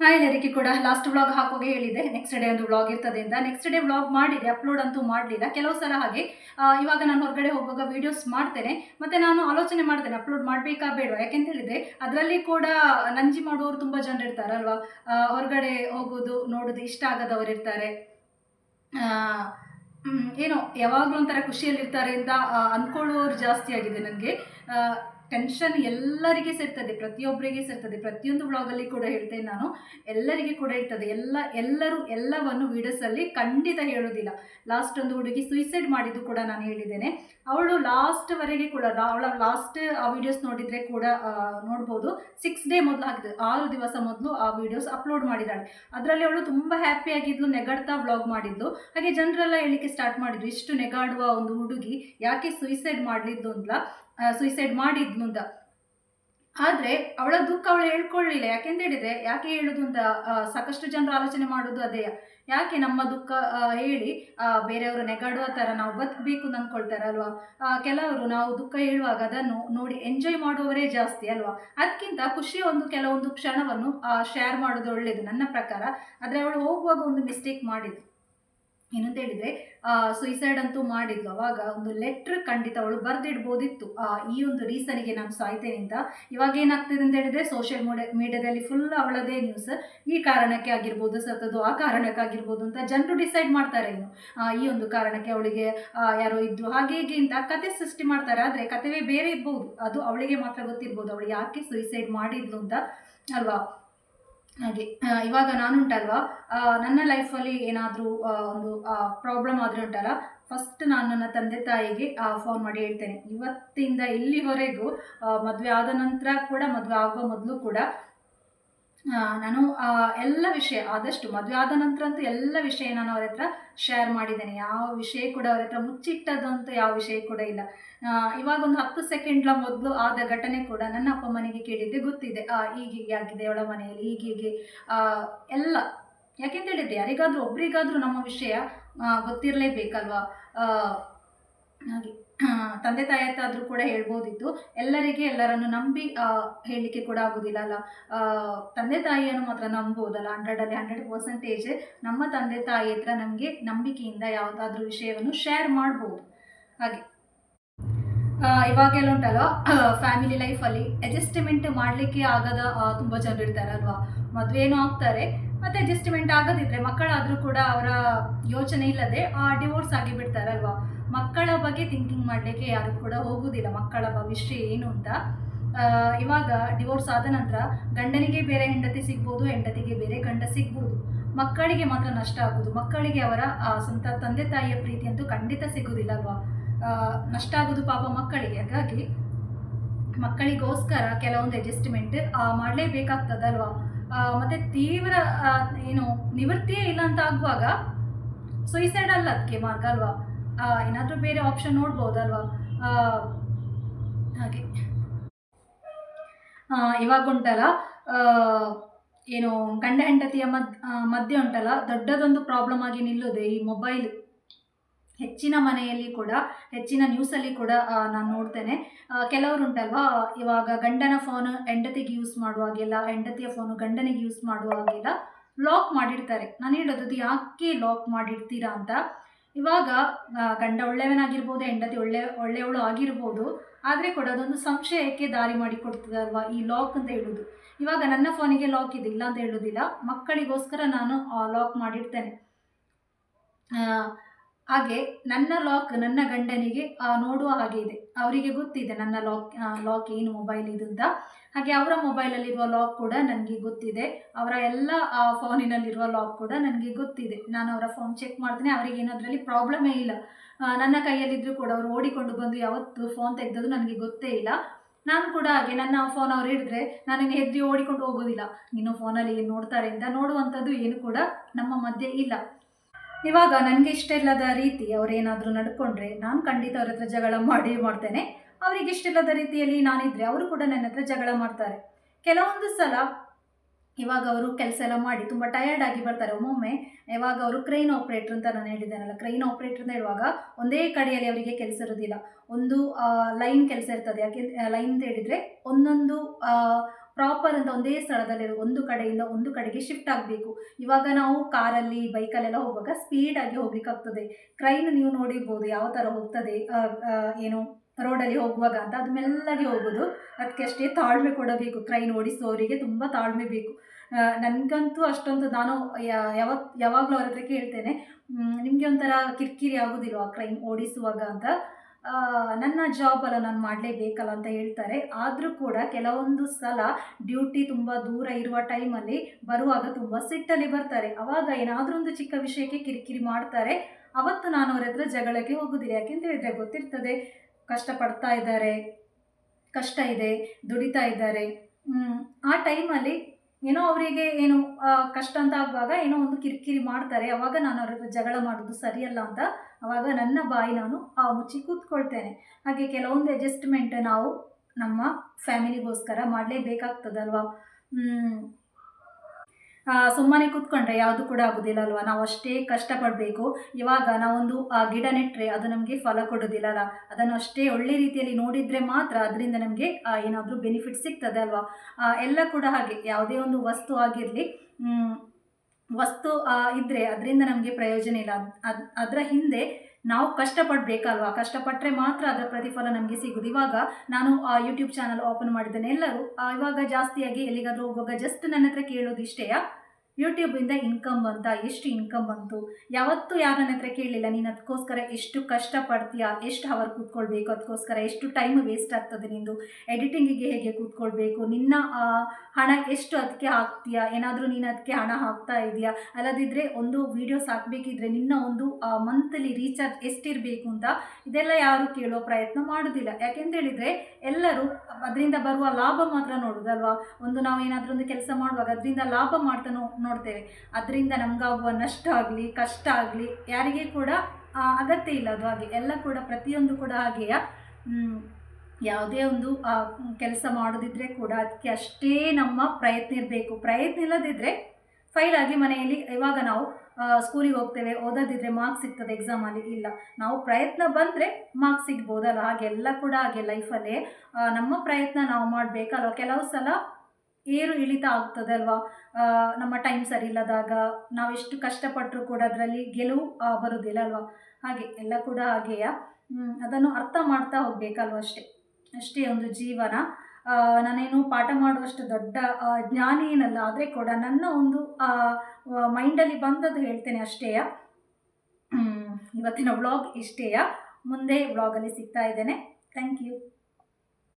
Hi ಎಲ್ಲರಿಗೂ ಕೂಡ last vlog ಹಾಕೋಗೆ ಹೇಳಿದೆ ನೆಕ್ಸ್ಟ್ ಡೇ ಒಂದು ವ್ಲಾಗ್ ಇರ್ತದೆ ಅಂತ. ನೆಕ್ಸ್ಟ್ ಡೇ ವ್ಲಾಗ್ ಮಾಡಿದೆ ಅಪ್ಲೋಡ್ ಅಂತೂ ಮಾಡಲಿಲ್ಲ. ಕೆಲವು ಸಲ ಹಾಗೆ ಇವಾಗ ನಾನು ಹೊರಗಡೆ ಹೋಗುವಾಗ ವೀಡಿಯೋಸ್ ಮಾಡ್ತೇನೆ. ಮತ್ತು ನಾನು ಆಲೋಚನೆ ಮಾಡ್ತೇನೆ ಅಪ್ಲೋಡ್ ಮಾಡಬೇಕಾ ಬೇಡವಾ? ಯಾಕೆಂತ ಹೇಳಿದೆ ಅದರಲ್ಲಿ ಕೂಡ ನಂಜಿ ಮಾಡುವವರು ತುಂಬ ಜನ ಇರ್ತಾರಲ್ವಾ? ಹೊರಗಡೆ ಹೋಗೋದು ನೋಡೋದು ಇಷ್ಟ ಆಗದವರು ಇರ್ತಾರೆ. ಏನೋ, ಯಾವಾಗಲೂ ಒಂಥರ ಖುಷಿಯಲ್ಲಿರ್ತಾರೆ ಅಂತ ಅಂದ್ಕೊಳ್ಳೋರು ಜಾಸ್ತಿ ಆಗಿದೆ ನನಗೆ. ಟೆನ್ಷನ್ ಎಲ್ಲರಿಗೆ ಸೇರ್ತದೆ ಪ್ರತಿಯೊಬ್ಬರಿಗೆ ಸೇರ್ತದೆ. ಪ್ರತಿಯೊಂದು ವ್ಲಾಗಲ್ಲಿ ಕೂಡ ಹೇಳ್ತೇನೆ ನಾನು. ಎಲ್ಲರಿಗೆ ಕೂಡ ಇರ್ತದೆ. ಎಲ್ಲ, ಎಲ್ಲರೂ ಎಲ್ಲವನ್ನು ವಿಡಿಯೋಸಲ್ಲಿ ಖಂಡಿತ ಹೇಳೋದಿಲ್ಲ. ಲಾಸ್ಟ್ ಒಂದು ಹುಡುಗಿ ಸುಯಿಸೈಡ್ ಮಾಡಿದ್ದು ಕೂಡ ನಾನು ಹೇಳಿದ್ದೇನೆ. ಅವಳು ಲಾಸ್ಟ್ವರೆಗೆ ಕೂಡ, ಅವಳ ಲಾಸ್ಟ್ ಆ ವಿಡಿಯೋಸ್ ನೋಡಿದರೆ ಕೂಡ ನೋಡ್ಬೋದು. ಸಿಕ್ಸ್ ಡೇ ಮೊದಲು ಹಾಕಿದೆ, ಆರು ದಿವಸ ಮೊದಲು ಆ ವಿಡಿಯೋಸ್ ಅಪ್ಲೋಡ್ ಮಾಡಿದ್ದಾಳೆ. ಅದರಲ್ಲಿ ಅವಳು ತುಂಬ ಹ್ಯಾಪಿ ಆಗಿದ್ಲು, ನೆಗಾಡ್ತಾ ಬ್ಲಾಗ್ ಮಾಡಿದ್ಲು. ಹಾಗೆ ಜನರೆಲ್ಲ ಹೇಳಿಕೆ ಸ್ಟಾರ್ಟ್ ಮಾಡಿದ್ರು, ಇಷ್ಟು ನೆಗಾಡುವ ಒಂದು ಹುಡುಗಿ ಯಾಕೆ ಸುಯಿಸೈಡ್ ಮಾಡಲಿದ್ದು ಅಂತ. ಸುಯಿಸೈಡ್ ಮಾಡಿದ್ ಮುಂದ. ಆದರೆ ಅವಳ ದುಃಖ ಅವಳು ಹೇಳ್ಕೊಳ್ಳಿಲ್ಲ. ಯಾಕೆಂತ ಹೇಳಿದ್ರೆ ಯಾಕೆ ಹೇಳುದು ಅಂತ ಸಾಕಷ್ಟು ಜನರು ಆಲೋಚನೆ ಮಾಡೋದು ಅದೇ. ಯಾಕೆ ನಮ್ಮ ದುಃಖ ಹೇಳಿ ಬೇರೆಯವರು ನೆಗಾಡುವ ಥರ ನಾವು ಬದುಕಬೇಕು ಅಂತ ಅಂದ್ಕೊಳ್ತಾರೆ ಅಲ್ವಾ? ಆ, ಕೆಲವರು ನಾವು ದುಃಖ ಹೇಳುವಾಗ ಅದನ್ನು ನೋಡಿ ಎಂಜಾಯ್ ಮಾಡುವವರೇ ಜಾಸ್ತಿ ಅಲ್ವಾ? ಅದಕ್ಕಿಂತ ಖುಷಿಯ ಒಂದು ಕೆಲವೊಂದು ಕ್ಷಣವನ್ನು ಶೇರ್ ಮಾಡೋದು ಒಳ್ಳೇದು ನನ್ನ ಪ್ರಕಾರ. ಆದರೆ ಅವಳು ಹೋಗುವಾಗ ಒಂದು ಮಿಸ್ಟೇಕ್ ಮಾಡಿದ್ಲು ಏನಂತ ಹೇಳಿದ್ರೆ ಸುಯಿಸೈಡ್ ಅಂತೂ ಮಾಡಿದ್ಲು. ಅವಾಗ ಒಂದು ಲೆಟ್ರ್ ಖಂಡಿತ ಅವಳು ಬರೆದಿಡ್ಬೋದಿತ್ತು. ಈ ಒಂದು ರೀಸನಿಗೆ ನಾನು ಸಾಯ್ತೇನೆ ಅಂತ. ಇವಾಗ ಏನಾಗ್ತಿದೆ ಅಂತ ಹೇಳಿದ್ರೆ ಸೋಷಿಯಲ್ ಮೀಡಿಯಾ ಮೀಡಿಯಾದಲ್ಲಿ ಫುಲ್ ಅವಳದೇ ನ್ಯೂಸ್ ಈ ಕಾರಣಕ್ಕೆ ಆಗಿರ್ಬೋದು ಸತ್ತದು ಆ ಕಾರಣಕ್ಕೆ ಆಗಿರ್ಬೋದು ಅಂತ ಜನರು ಡಿಸೈಡ್ ಮಾಡ್ತಾರೆ ಇನ್ನು. ಈ ಒಂದು ಕಾರಣಕ್ಕೆ ಅವಳಿಗೆ ಯಾರೋ ಇದ್ದು ಹಾಗೆ ಹೀಗೆ ಅಂತ ಕತೆ ಸೃಷ್ಟಿ ಮಾಡ್ತಾರೆ. ಆದರೆ ಕತೆವೇ ಬೇರೆ ಇರ್ಬೋದು. ಅದು ಅವಳಿಗೆ ಮಾತ್ರ ಗೊತ್ತಿರ್ಬೋದು, ಅವಳು ಯಾಕೆ ಸುಯಿಸೈಡ್ ಮಾಡಿದ್ಲು ಅಂತ ಅಲ್ವಾ? ಹಾಗೆ ಇವಾಗ ನಾನುಂಟಲ್ವಾ? ಉಂಟಲ್ವಾ ನನ್ನ ಲೈಫಲ್ಲಿ ಏನಾದರೂ ಒಂದು ಪ್ರಾಬ್ಲಮ್ ಆದರೆ ಉಂಟಲ್ಲ? ಫಸ್ಟ್ ನಾನು ನನ್ನ ತಂದೆ ತಾಯಿಗೆ ಫೋನ್ ಮಾಡಿ ಹೇಳ್ತೇನೆ. ಇವತ್ತಿಂದ ಇಲ್ಲಿವರೆಗೂ ಮದುವೆ ಆದ ನಂತರ ಕೂಡ, ಮದುವೆ ಆಗುವ ಮೊದಲು ಕೂಡ ನಾನು ಎಲ್ಲ ವಿಷಯ ಆದಷ್ಟು ಮದುವೆ ಆದ ನಂತರ ಅಂತೂ ಎಲ್ಲ ವಿಷಯ ನಾನು ಅವ್ರ ಹತ್ರ ಶೇರ್ ಮಾಡಿದ್ದೇನೆ. ಯಾವ ವಿಷಯ ಕೂಡ ಅವ್ರ ಹತ್ರ ಮುಚ್ಚಿಟ್ಟದಂತೂ ಯಾವ ವಿಷಯ ಕೂಡ ಇಲ್ಲ. ಇವಾಗ ಒಂದು ಹತ್ತು ಸೆಕೆಂಡ್ಲ ಮೊದಲು ಆದ ಘಟನೆ ಕೂಡ ನನ್ನ ಅಪ್ಪ ಮನೆಗೆ ಕೇಳಿದ್ದೆ ಗೊತ್ತಿದೆ. ಈಗ ಹೀಗೆ ಆಗಿದೆ ಅವಳ ಮನೆಯಲ್ಲಿ ಹೀಗೀಗೆ ಆ, ಎಲ್ಲ. ಯಾಕೆಂತ ಹೇಳಿದ್ರೆ ಯಾರಿಗಾದರೂ ಒಬ್ಬರಿಗಾದರೂ ನಮ್ಮ ವಿಷಯ ಗೊತ್ತಿರಲೇಬೇಕಲ್ವಾ? ಹಾಗೆ. ತಂದೆ ತಾಯಿ ಆದರೂ ಕೂಡ ಹೇಳ್ಬೋದಿತ್ತು. ಎಲ್ಲರಿಗೆ ಎಲ್ಲರನ್ನು ನಂಬಿ ಹೇಳಲಿಕ್ಕೆ ಕೂಡ ಆಗೋದಿಲ್ಲ ಅಲ್ಲ? ತಂದೆ ತಾಯಿಯನ್ನು ಮಾತ್ರ ನಂಬೋದಲ್ಲ? ಹಂಡ್ರೆಡಲ್ಲಿ ಹಂಡ್ರೆಡ್ ಪರ್ಸೆಂಟೇಜ್ ನಮ್ಮ ತಂದೆ ತಾಯಿ ಹತ್ರ ನಮಗೆ ನಂಬಿಕೆಯಿಂದ ಯಾವುದಾದ್ರೂ ವಿಷಯವನ್ನು ಶೇರ್ ಮಾಡ್ಬೋದು. ಹಾಗೆ. ಆ, ಇವಾಗೆಲ್ಲ ಉಂಟಲ್ಲ ಫ್ಯಾಮಿಲಿ ಲೈಫಲ್ಲಿ ಅಡ್ಜಸ್ಟ್ಮೆಂಟ್ ಮಾಡಲಿಕ್ಕೆ ಆಗದ ಆ, ತುಂಬ ಜನರು ಇರ್ತಾರೆ ಅಲ್ವಾ ಮದುವೆನೂ ಆಗ್ತಾರೆ. ಮತ್ತು ಅಡ್ಜಸ್ಟ್ಮೆಂಟ್ ಆಗದಿದ್ರೆ ಮಕ್ಕಳಾದರೂ ಕೂಡ ಅವರ ಯೋಚನೆ ಇಲ್ಲದೆ ಡಿವೋರ್ಸ್ ಆಗಿ ಬಿಡ್ತಾರೆ ಅಲ್ವಾ ಮಕ್ಕಳ ಬಗ್ಗೆ ಥಿಂಕಿಂಗ್ ಮಾಡಲಿಕ್ಕೆ ಯಾರು ಕೂಡ ಹೋಗುವುದಿಲ್ಲ ಮಕ್ಕಳ ಭವಿಷ್ಯ ಏನು ಅಂತ. ಇವಾಗ ಡಿವೋರ್ಸ್ ಆದ ನಂತರ ಗಂಡನಿಗೆ ಬೇರೆ ಹೆಂಡತಿ ಸಿಗ್ಬೋದು, ಹೆಂಡತಿಗೆ ಬೇರೆ ಗಂಡ ಸಿಗ್ಬೋದು. ಮಕ್ಕಳಿಗೆ ಮಾತ್ರ ನಷ್ಟ ಆಗೋದು ಮಕ್ಕಳಿಗೆ ಅವರ ಸ್ವಂತ ತಂದೆ ತಾಯಿಯ ಪ್ರೀತಿ ಅಂತೂ ಖಂಡಿತ ಸಿಗೋದಿಲ್ಲ ಅಲ್ವಾ? ನಷ್ಟ ಆಗೋದು ಪಾಪ ಮಕ್ಕಳಿಗೆ. ಹಾಗಾಗಿ ಮಕ್ಕಳಿಗೋಸ್ಕರ ಕೆಲವೊಂದು ಅಡ್ಜಸ್ಟ್ಮೆಂಟ್ ಮಾಡಲೇಬೇಕಾಗ್ತದಲ್ವಾ ಮತ್ತೆ ತೀವ್ರ ಏನು ನಿವೃತ್ತಿಯೇ ಇಲ್ಲ ಅಂತ ಆಗುವಾಗ ಸುಯಿಸೈಡ್ ಅಲ್ಲ ಅದಕ್ಕೆ ಮಾರ್ಗ ಅಲ್ವಾ? ಏನಾದರೂ ಬೇರೆ ಆಪ್ಷನ್ ನೋಡ್ಬೋದಲ್ವಾ? ಹಾಗೆ. ಇವಾಗ ಉಂಟಲ್ಲ ಏನು ಗಂಡ ಹೆಂಡತಿಯ ಮದ್ ಮಧ್ಯೆ ಉಂಟಲ್ಲ, ದೊಡ್ಡದೊಂದು ಪ್ರಾಬ್ಲಮ್ ಆಗಿ ನಿಲ್ಲೋದೆ ಈ ಮೊಬೈಲ್ ಹೆಚ್ಚಿನ ಮನೆಯಲ್ಲಿ ಕೂಡ, ಹೆಚ್ಚಿನ ನ್ಯೂಸಲ್ಲಿ ಕೂಡ ನಾನು ನೋಡ್ತೇನೆ. ಕೆಲವರು ಉಂಟಲ್ವಾ, ಇವಾಗ ಗಂಡನ ಫೋನ್ ಹೆಂಡತಿಗೆ ಯೂಸ್ ಮಾಡುವಾಗೆಲ್ಲ, ಹೆಂಡತಿಯ ಫೋನು ಗಂಡನಿಗೆ ಯೂಸ್ ಮಾಡುವಾಗೆಲ್ಲ ಲಾಕ್ ಮಾಡಿರ್ತಾರೆ ನಾನು ಹೇಳೋದು ಯಾಕೆ ಲಾಕ್ ಮಾಡಿರ್ತೀರಾ ಅಂತ. ಇವಾಗ ಗಂಡ ಒಳ್ಳೆಯವನಾಗಿರ್ಬೋದು, ಹೆಂಡತಿ ಒಳ್ಳೆ, ಒಳ್ಳೆಯವಳು ಆಗಿರ್ಬೋದು, ಆದರೆ ಕೂಡ ಅದೊಂದು ಸಂಶಯಕ್ಕೆ ದಾರಿ ಮಾಡಿ ಕೊಡ್ತದೆ ಅಲ್ವಾ ಈ ಲಾಕ್ ಅಂತ ಹೇಳೋದು. ಇವಾಗ ನನ್ನ ಫೋನಿಗೆ ಲಾಕ್ ಇದೆ ಇಲ್ಲ ಅಂತ ಹೇಳೋದಿಲ್ಲ, ಮಕ್ಕಳಿಗೋಸ್ಕರ ನಾನು ಲಾಕ್ ಮಾಡಿರ್ತೇನೆ. ಹಾಗೆ ನನ್ನ ಲಾಕ್ ನನ್ನ ಗಂಡನಿಗೆ ನೋಡುವ ಹಾಗೆ ಇದೆ. ಅವರಿಗೆ ಗೊತ್ತಿದೆ ನನ್ನ ಲಾಕ್ ಲಾಕ್ ಏನು ಮೊಬೈಲ್ ಇದು ಅಂತ. ಹಾಗೆ ಅವರ ಮೊಬೈಲಲ್ಲಿರುವ ಲಾಕ್ ಕೂಡ ನನಗೆ ಗೊತ್ತಿದೆ. ಅವರ ಎಲ್ಲ ಫೋನಿನಲ್ಲಿರುವ ಲಾಕ್ ಕೂಡ ನನಗೆ ಗೊತ್ತಿದೆ. ನಾನು ಅವರ ಫೋನ್ ಚೆಕ್ ಮಾಡ್ತೇನೆ, ಅವರಿಗೆ ಏನದರಲ್ಲಿ ಪ್ರಾಬ್ಲಮೇ ಇಲ್ಲ. ನನ್ನ ಕೈಯಲ್ಲಿದ್ದರೂ ಕೂಡ ಅವರು ಓಡಿಕೊಂಡು ಬಂದು ಯಾವತ್ತು ಫೋನ್ ತೆಗೆದದ್ದು ನನಗೆ ಗೊತ್ತೇ ಇಲ್ಲ. ನಾನು ಕೂಡ ಹಾಗೆ, ನನ್ನ ಫೋನ್ ಅವ್ರು ಹಿಡಿದ್ರೆ ನಾನು ಹೆದ್ರಿ ಓಡಿಕೊಂಡು ಹೋಗೋದಿಲ್ಲ. ಇನ್ನು ಫೋನಲ್ಲಿ ಏನು ನೋಡ್ತಾರೆ ಅಂತ ನೋಡುವಂಥದ್ದು ಏನು ಕೂಡ ನಮ್ಮ ಮಧ್ಯೆ ಇಲ್ಲ. ಇವಾಗ ನನಗೆ ಇಷ್ಟ ಇಲ್ಲದ ರೀತಿ ಅವರೇನಾದರೂ ನಡ್ಕೊಂಡ್ರೆ ನಾನು ಖಂಡಿತ ಅವ್ರ ಹತ್ರ ಜಗಳ ಮಾಡಿ ಮಾಡ್ತೇನೆ. ಅವರಿಗೆ ಇಷ್ಟ ಇಲ್ಲದ ರೀತಿಯಲ್ಲಿ ನಾನಿದ್ರೆ ಅವರು ಕೂಡ ನನ್ನ ಹತ್ರ ಜಗಳ ಮಾಡ್ತಾರೆ. ಕೆಲವೊಂದು ಸಲ ಇವಾಗ ಅವರು ಕೆಲಸ ಎಲ್ಲ ಮಾಡಿ ತುಂಬ ಟಯರ್ಡ್ ಆಗಿ ಬರ್ತಾರೆ. ಒಮ್ಮೊಮ್ಮೆ ಇವಾಗ ಅವರು ಕ್ರೈನ್ ಆಪರೇಟರ್ ಅಂತ ನಾನು ಹೇಳಿದ್ದೇನಲ್ಲ ಕ್ರೈನ್ ಆಪರೇಟರ್ ಅಂತ ಹೇಳುವಾಗ ಒಂದೇ ಕಡೆಯಲ್ಲಿ ಅವರಿಗೆ ಕೆಲಸ ಇರೋದಿಲ್ಲ. ಒಂದು ಲೈನ್ ಕೆಲಸ ಇರ್ತದೆ. ಯಾಕೆ ಲೈನ್ ಅಂತ ಹೇಳಿದರೆ ಒಂದೊಂದು ಪ್ರಾಪರ್ ಅಂತ ಒಂದೇ ಸ್ಥಳದಲ್ಲಿ ಒಂದು ಕಡೆಯಿಂದ ಒಂದು ಕಡೆಗೆ ಶಿಫ್ಟ್ ಆಗಬೇಕು. ಇವಾಗ ನಾವು ಕಾರಲ್ಲಿ ಬೈಕಲ್ಲೆಲ್ಲ ಹೋಗುವಾಗ ಸ್ಪೀಡಾಗಿ ಹೋಗ್ಲಿಕ್ಕಾಗ್ತದೆ. ಕ್ರೈನ್ ನೀವು ನೋಡಿರ್ಬೋದು ಯಾವ ಥರ ಹೋಗ್ತದೆ ಏನು ರೋಡಲ್ಲಿ ಹೋಗುವಾಗ ಅಂತ ಅದು ಮೆಲ್ಲಗೆ ಹೋಗೋದು. ಅದಕ್ಕೆ ಅಷ್ಟೇ ತಾಳ್ಮೆ ಕೊಡಬೇಕು. ಕ್ರೈನ್ ಓಡಿಸುವವರಿಗೆ ತುಂಬ ತಾಳ್ಮೆ ಬೇಕು. ನನಗಂತೂ ಅಷ್ಟೊಂದು ನಾನು ಯಾವತ್, ಯಾವಾಗಲೂ ಅವ್ರ ಹತ್ರ ಕೇಳ್ತೇನೆ ನಿಮಗೆ ಒಂಥರ ಕಿರಿಕಿರಿ ಆಗೋದಿಲ್ವಾ ಕ್ರೈನ್ ಓಡಿಸುವಾಗ ಅಂತ? ನನ್ನ ಜಾಬ್ ಅಲ್ಲ ನಾನು ಮಾಡಲೇಬೇಕಲ್ಲ ಅಂತ ಹೇಳ್ತಾರೆ. ಆದರೂ ಕೂಡ ಕೆಲವೊಂದು ಸಲ ಡ್ಯೂಟಿ ತುಂಬ ದೂರ ಇರುವ ಟೈಮಲ್ಲಿ ಬರುವಾಗ ತುಂಬ ಸಿಟ್ಟಲ್ಲಿ ಬರ್ತಾರೆ. ಅವಾಗ ಏನಾದರೂ ಒಂದು ಚಿಕ್ಕ ವಿಷಯಕ್ಕೆ ಕಿರಿಕಿರಿ ಮಾಡ್ತಾರೆ. ಅವತ್ತು ನಾನು ಅವ್ರ ಹತ್ರ ಜಗಳಕ್ಕೆ ಹೋಗೋದಿಲ್ಲ. ಯಾಕೆಂತ ಹೇಳಿದ್ರೆ ಗೊತ್ತಿರ್ತದೆ. ಕಷ್ಟಪಡ್ತಾ ಇದ್ದಾರೆ. ಕಷ್ಟ ಇದೆ. ದುಡಿತಾ ಇದ್ದಾರೆ. ಆ ಟೈಮಲ್ಲಿ ಏನೋ ಅವರಿಗೆ ಏನು ಕಷ್ಟ ಅಂತ ಆಗುವಾಗ ಏನೋ ಒಂದು ಕಿರಿಕಿರಿ ಮಾಡ್ತಾರೆ. ಅವಾಗ ನಾನು ಅವ್ರ ಜಗಳ ಮಾಡೋದು ಸರಿಯಲ್ಲ ಅಂತ ಅವಾಗ ನನ್ನ ಬಾಯಿ ನಾನು ಆ ಮುಚ್ಚಿ ಕೂತ್ಕೊಳ್ತೇನೆ. ಹಾಗೆ ಕೆಲವೊಂದು ಅಡ್ಜಸ್ಟ್ಮೆಂಟ್ ನಾವು ನಮ್ಮ ಫ್ಯಾಮಿಲಿಗೋಸ್ಕರ ಮಾಡಲೇಬೇಕಾಗ್ತದಲ್ವಾ? ಸುಮ್ಮನೆ ಕೂತ್ಕೊಂಡ್ರೆ ಯಾವುದು ಕೂಡ ಆಗೋದಿಲ್ಲ ಅಲ್ವಾ? ನಾವು ಅಷ್ಟೇ ಕಷ್ಟಪಡಬೇಕು. ಇವಾಗ ನಾವೊಂದು, ಆ, ಗಿಡ ನೆಟ್ಟರೆ ಅದು ನಮಗೆ ಫಲ ಕೊಡೋದಿಲ್ಲ ಅಲ್ಲ? ಅದನ್ನು ಅಷ್ಟೇ ಒಳ್ಳೆ ರೀತಿಯಲ್ಲಿ ನೋಡಿದರೆ ಮಾತ್ರ ಅದರಿಂದ ನಮಗೆ ಏನಾದರೂ ಬೆನಿಫಿಟ್ ಸಿಗ್ತದೆ ಅಲ್ವಾ? ಎಲ್ಲ ಕೂಡ ಹಾಗೆ. ಯಾವುದೇ ಒಂದು ವಸ್ತು ಆಗಿರಲಿ ವಸ್ತು ಇದ್ದರೆ ಅದರಿಂದ ನಮಗೆ ಪ್ರಯೋಜನ ಇಲ್ಲ. ಅದು, ಅದರ ಹಿಂದೆ ನಾವು ಕಷ್ಟಪಡಬೇಕಲ್ವಾ? ಕಷ್ಟಪಟ್ಟರೆ ಮಾತ್ರ ಅದರ ಪ್ರತಿಫಲ ನಮಗೆ ಸಿಗುದು. ಇವಾಗ ನಾನು ಆ ಯೂಟ್ಯೂಬ್ ಚಾನಲ್ ಓಪನ್ ಮಾಡಿದ್ದೇನೆ ಎಲ್ಲರೂ. ಇವಾಗ ಜಾಸ್ತಿಯಾಗಿ ಎಲ್ಲಿಗಾದರೂ ಹೋಗುವಾಗ ಜಸ್ಟ್ ನನ್ನ ಹತ್ರ ಕೇಳೋದು ಇಷ್ಟೇಯಾ ಯೂಟ್ಯೂಬಿಂದ ಇನ್ಕಮ್ ಬಂತ? ಎಷ್ಟು ಇನ್ಕಮ್ ಬಂತು? ಯಾವತ್ತೂ ಯಾರು ನನ್ನ ಹತ್ರ ಕೇಳಲಿಲ್ಲ ನೀನು ಅದಕ್ಕೋಸ್ಕರ ಎಷ್ಟು ಕಷ್ಟಪಡ್ತೀಯಾ? ಎಷ್ಟು ಅವರ್ ಕೂತ್ಕೊಳ್ಬೇಕು? ಅದಕ್ಕೋಸ್ಕರ ಎಷ್ಟು ಟೈಮ್ ವೇಸ್ಟ್ ಆಗ್ತದೆ ನಿಂದು? ಎಡಿಟಿಂಗಿಗೆ ಹೇಗೆ ಕೂತ್ಕೊಳ್ಬೇಕು? ನಿನ್ನ ಹಣ ಎಷ್ಟು ಅದಕ್ಕೆ ಹಾಕ್ತೀಯಾ? ಏನಾದರೂ ನೀನು ಅದಕ್ಕೆ ಹಣ ಹಾಕ್ತಾ ಇದೆಯಾ ಅಲ್ಲದಿದ್ದರೆ ಒಂದು ವೀಡಿಯೋಸ್ ಹಾಕಬೇಕಿದ್ರೆ ನಿನ್ನ ಒಂದು ಮಂತ್ಲಿ ರೀಚಾರ್ಜ್ ಎಷ್ಟಿರಬೇಕು ಅಂತ ಇದೆಲ್ಲ ಯಾರು ಕೇಳೋ ಪ್ರಯತ್ನ ಮಾಡೋದಿಲ್ಲ. ಯಾಕೆಂತೇಳಿದರೆ ಎಲ್ಲರೂ ಅದರಿಂದ ಬರುವ ಲಾಭ ಮಾತ್ರ ನೋಡೋದಲ್ವಾ? ಒಂದು ನಾವು ಏನಾದರೂ ಒಂದು ಕೆಲಸ ಮಾಡುವಾಗ ಅದರಿಂದ ಲಾಭ ಮಾಡ್ತಾ ನೋ ನೋಡ್ತೇವೆ. ಅದರಿಂದ ನಮಗಾಗುವ ನಷ್ಟ ಆಗಲಿ, ಕಷ್ಟ ಆಗಲಿ, ಯಾರಿಗೆ ಕೂಡ ಅಗತ್ಯ ಇಲ್ಲ ಅದು ಹಾಗೆ. ಎಲ್ಲ ಕೂಡ ಪ್ರತಿಯೊಂದು ಕೂಡ ಹಾಗೆಯಾ ಯಾವುದೇ ಒಂದು ಕೆಲಸ ಮಾಡೋದಿದ್ರೆ ಕೂಡ ಅದಕ್ಕೆ ಅಷ್ಟೇ ನಮ್ಮ ಪ್ರಯತ್ನ ಇರಬೇಕು. ಪ್ರಯತ್ನ ಇಲ್ಲದಿದ್ದರೆ ಫೈಲ್ ಆಗಿ ಮನೆಯಲ್ಲಿ ಇವಾಗ ನಾವು ಸ್ಕೂಲಿಗೆ ಹೋಗ್ತೇವೆ. ಓದೋದಿದ್ರೆ ಮಾರ್ಕ್ಸ್ ಸಿಗ್ತದೆ ಎಕ್ಸಾಮಲ್ಲಿ ಇಲ್ಲ. ನಾವು ಪ್ರಯತ್ನ ಬಂದರೆ ಮಾರ್ಕ್ಸ್ ಸಿಗ್ಬೋದಲ್ಲ. ಹಾಗೆಲ್ಲ ಕೂಡ ಹಾಗೆ ಲೈಫಲ್ಲೇ ನಮ್ಮ ಪ್ರಯತ್ನ ನಾವು ಮಾಡಬೇಕಲ್ವ? ಕೆಲವು ಸಲ ಏರು ಇಳಿತ ಆಗ್ತದೆ ಅಲ್ವಾ? ನಮ್ಮ ಟೈಮ್ ಸರಿ ಇಲ್ಲದಾಗ ನಾವೆಷ್ಟು ಕಷ್ಟಪಟ್ಟರೂ ಕೂಡ ಅದರಲ್ಲಿ ಗೆಲುವು ಬರೋದಿಲ್ಲ ಅಲ್ವಾ? ಹಾಗೆ, ಎಲ್ಲ ಕೂಡ ಹಾಗೆಯಾ? ಅದನ್ನು ಅರ್ಥ ಮಾಡ್ತಾ ಹೋಗ್ಬೇಕಲ್ವ ಅಷ್ಟೇ. ಅಷ್ಟೇ ಒಂದು ಜೀವನ. ನಾನೇನು ಪಾಠ ಮಾಡುವಷ್ಟು ದೊಡ್ಡ ಜ್ಞಾನಿ ಏನಲ್ಲ, ಆದರೆ ಕೂಡ ನನ್ನ ಒಂದು ಮೈಂಡಲ್ಲಿ ಬಂದದ್ದು ಹೇಳ್ತೇನೆ ಅಷ್ಟೇಯ ಇವತ್ತಿನ ವ್ಲಾಗ್ ಇಷ್ಟೇಯ ಮುಂದೆ ವ್ಲಾಗಲ್ಲಿ ಸಿಗ್ತಾ ಇದ್ದೇನೆ. Thank you